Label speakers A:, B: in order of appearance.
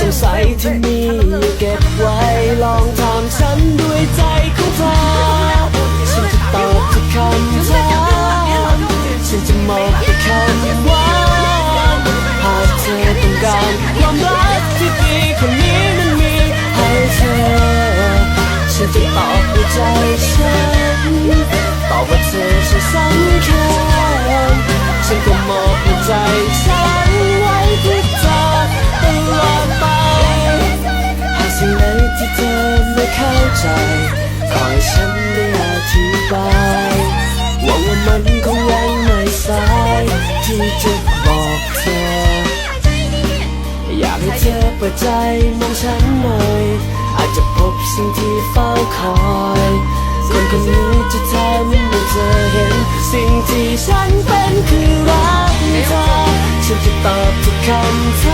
A: สงสัยที่มีเก็บไว้ ลองถามฉันด้วยใจของเธอฉันจะตอบทุกคำถามฉันจะมอบทุกคำหวาหากเธอต้องการความรักที่ดีคนนี้นั้นมีให้เธอ ฉันจะตอบด้วยใจฉันตอบว่าเธอฉันสำคัญฉันก็มอบหัวใจฉัน ที่จะบอกเธอ อยากให้เธอเปิดใจมองฉันหน่อย อาจจะพบสิ่งที่เฝ้าคอยคนคนนี้จะทำให้เธอเห็น สิ่งที่ฉันเป็นคือรักเธอฉันจะตอบทุกคำถาม